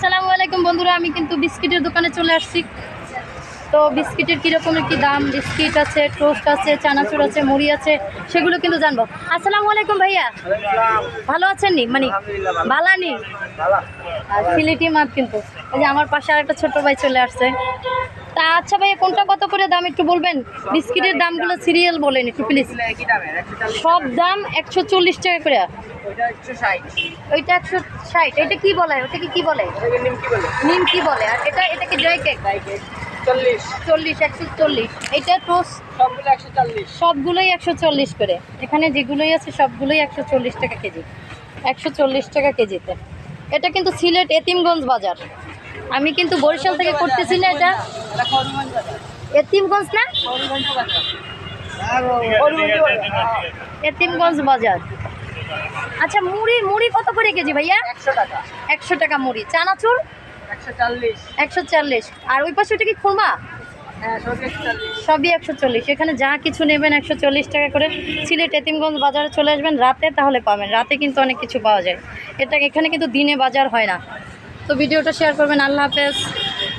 আসসালামু আলাইকুম বন্ধুরা আমি কিন্তু বিস্কিটের দোকানে চলে আসছি। তো বিস্কিটের কীরকমের কী দাম? বিস্কিট আছে টোস্ট আছে চানাচুর আছে মুড়ি আছে সেগুলো কিন্তু জানব। আসসালামু আলাইকুম ভাইয়া। ভালো আছেন নি? মানে ভালো নি? সিলেটি মাত কিন্তু। যে আমার পাশে আর একটা ছোটো ভাই চলে আসছে। তা আচ্ছা ভাইয়া, কোনটা কত করে দাম একটু বলবেন? বিস্কিটের দামগুলো সিরিয়াল বলেন একটু প্লিজ সব দাম একশো চল্লিশ টাকা করে। ওইটা একশো ষাট। এটা বলে? ওটাকে বলে? বলে। এটা চল্লিশ, একশো চল্লিশ। সবগুলোই একশো চল্লিশ করে। এখানে যেগুলোই আছে, সবগুলোই একশো চল্লিশ টাকা কেজি। একশো চল্লিশ টাকা কেজিতে। এটা কিন্তু সিলেট এতিমগঞ্জ বাজার। আমি কিন্তু বরিশাল থেকে করতেছি না এটা। এতিমগঞ্জ না? বাজার। এতিমগঞ্জ বাজার। আচ্ছা মুড়ি মুড়ি কত করে কেজি ভাইয়া? একশো টাকা। একশো টাকা মুড়ি। চানাচুর? একশো চল্লিশ। আর ওই পাশে ওটা কি খুরমা? হ্যাঁ সবই একশো চল্লিশ। এখানে যা কিছু নেবেন একশো চল্লিশ টাকা করে সিলেট এতিমগঞ্জ বাজারে চলে আসবেন। রাতে তাহলে পাবেন। রাতে কিন্তু অনেক কিছু পাওয়া যায়। এটা এখানে কিন্তু দিনে বাজার হয় না। তো ভিডিওটা শেয়ার করবেন। আল্লাহ হাফেজ।